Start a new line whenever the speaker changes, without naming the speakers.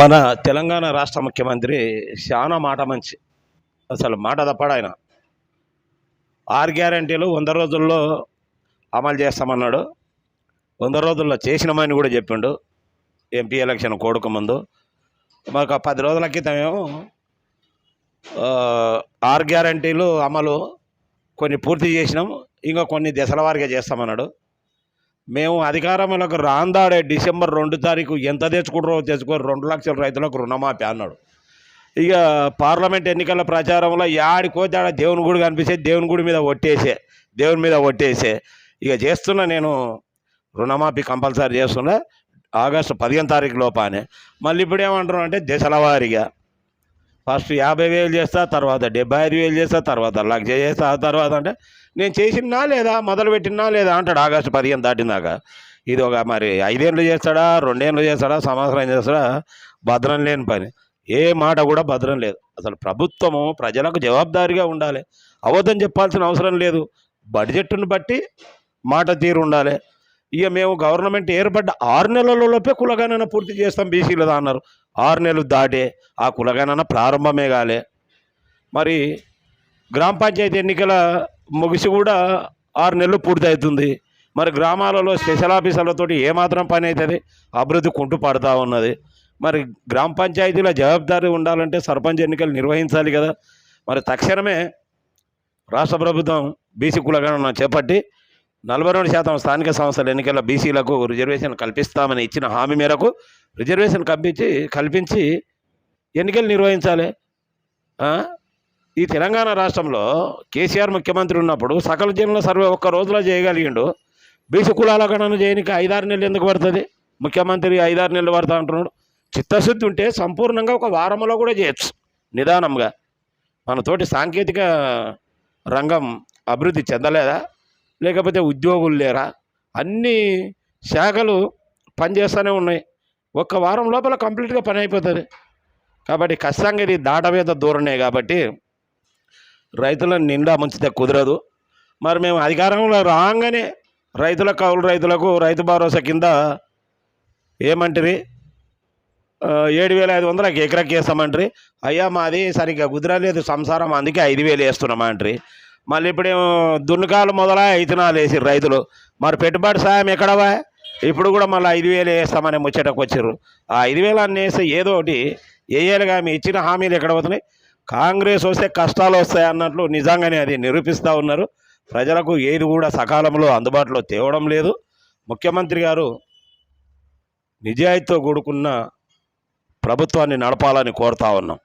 మన తెలంగాణ రాష్ట్ర ముఖ్యమంత్రి చాలా మాట మంచి. అసలు మాట తప్పడు ఆయన. ఆరు గ్యారంటీలు వంద రోజుల్లో అమలు చేస్తామన్నాడు. వంద రోజుల్లో చేసినామని కూడా చెప్పిండు. ఎంపీ ఎలక్షన్ కోడుకు ముందు. మాకు ఆ పది రోజుల క్రితమేమో ఆరు గ్యారంటీలు అమలు కొన్ని పూర్తి చేసినాం. ఇంకా కొన్ని దశల వారిగా చేస్తామన్నాడు. మేము అధికారంలోకి రాందాడే డిసెంబర్ రెండు తారీఖు ఎంత తెచ్చుకుంటారో తెచ్చుకోరు రెండు లక్షల రైతులకు రుణమాఫీ అన్నాడు. ఇక పార్లమెంట్ ఎన్నికల ప్రచారంలో యాడికోతే ఆడ దేవుని గుడి కనిపిస్తే దేవుని గుడి మీద ఒట్టేసే దేవుని మీద ఒట్టేసే. ఇక చేస్తున్నా నేను రుణమాఫీ కంపల్సరీ చేస్తున్నా ఆగస్టు పదిహేను తారీఖు లోపానే. మళ్ళీ ఇప్పుడు ఏమంటున్నాం అంటే దశల వారీగా ఫస్ట్ యాభై వేలు చేస్తా తర్వాత డెబ్బై ఐదు వేలు చేస్తా తర్వాత లక్ష చేస్తా ఆ తర్వాత అంటే నేను చేసినా లేదా మొదలు పెట్టినా లేదా అంటాడు ఆగస్టు పదిహేను దాటినాక. ఇది ఒక మరి ఐదేళ్ళు చేస్తాడా రెండేళ్ళు చేస్తాడా సంవత్సరం చేస్తాడా భద్రం లేని పని. ఏ మాట కూడా భద్రం లేదు. అసలు ప్రభుత్వము ప్రజలకు జవాబుదారీగా ఉండాలి. అవధం చెప్పాల్సిన అవసరం లేదు. బడ్జెట్ను బట్టి మాట తీరు ఉండాలి. ఇక మేము గవర్నమెంట్ ఏర్పడ్డ ఆరు నెలలలోపే కులగణన పూర్తి చేస్తాం బీసీలదా అన్నారు. ఆరు నెలలు దాటే ఆ కులగణన ప్రారంభమే కాలే. మరి గ్రామ పంచాయతీ ఎన్నికల ముగిసి కూడా ఆరు నెలలు పూర్తవుతుంది. మరి గ్రామాలలో స్పెషల్ ఆఫీసర్లతో ఏమాత్రం పని అవుతుంది అభివృద్ధి కుంటు పడుతూ ఉన్నది. మరి గ్రామ పంచాయతీల జవాబుదారీ ఉండాలంటే సర్పంచ్ ఎన్నికలు నిర్వహించాలి కదా. మరి తక్షణమే రాష్ట్ర ప్రభుత్వం బీసీ కులగణన చేపట్టి నలభై రెండు శాతం స్థానిక సంస్థల ఎన్నికల బీసీలకు రిజర్వేషన్ కల్పిస్తామని ఇచ్చిన హామీ మేరకు రిజర్వేషన్ కల్పించి కల్పించి ఎన్నికలు నిర్వహించాలి. ఈ తెలంగాణ రాష్ట్రంలో కేసీఆర్ ముఖ్యమంత్రి ఉన్నప్పుడు సకల జనుల సర్వే ఒక్క రోజులో చేయగలిగిండు. బీసీ కులాల గణన చేయనికి ఐదారు నెలలు ఎందుకు పడుతుంది? ముఖ్యమంత్రి ఐదారు నెలలు పడతా అంటున్నాడు. చిత్తశుద్ధి ఉంటే సంపూర్ణంగా ఒక వారంలో కూడా చేయొచ్చు నిదానంగా. మనతోటి సాంకేతిక రంగం అభివృద్ధి చెందలేదా? లేకపోతే ఉద్యోగులు లేరా? అన్ని శాఖలు పనిచేస్తూనే ఉన్నాయి. ఒక్క వారం లోపల కంప్లీట్గా పని అయిపోతుంది. కాబట్టి ఖచ్చితంగా ఇది దాటవేత ధోరణే కాబట్టి రైతులను నిండా ముంచితే కుదరదు. మరి మేము అధికారంలో రాగానే రైతుల కౌలు రైతులకు రైతు భరోసా కింద ఏమంటారు? ఏడు వేల ఐదు వందలకి ఎకరాకి వేస్తామంటారు. అయ్యా మాది సరిగ్గా కుదరలేదు సంసారం అందుకే ఐదు వేలు వేస్తున్నామంటారు. మళ్ళీ ఇప్పుడేమో దున్నకాలు మొదలై ఇతనాలు వేసి రైతులు. మరి పెట్టుబడి సాయం ఎక్కడవా ఇప్పుడు కూడా మళ్ళీ ఐదు వేలు వేస్తామని ముచ్చటకు వచ్చారు ఆ ఐదు వేలు అన్నీ వేస్తే ఏదో ఒకటి వేయాలిగా మీ ఇచ్చిన హామీలు ఎక్కడ పోతున్నాయి? కాంగ్రెస్ వస్తే కష్టాలు వస్తాయి అన్నట్లు నిజంగానే అది నిరూపిస్తూ ఉన్నారు. ప్రజలకు ఏది కూడా సకాలంలో అందుబాటులో తేవడం లేదు. ముఖ్యమంత్రి గారు నిజాయితీతో కూడుకున్న ప్రభుత్వాన్ని నడపాలని కోరుతా ఉన్నాం.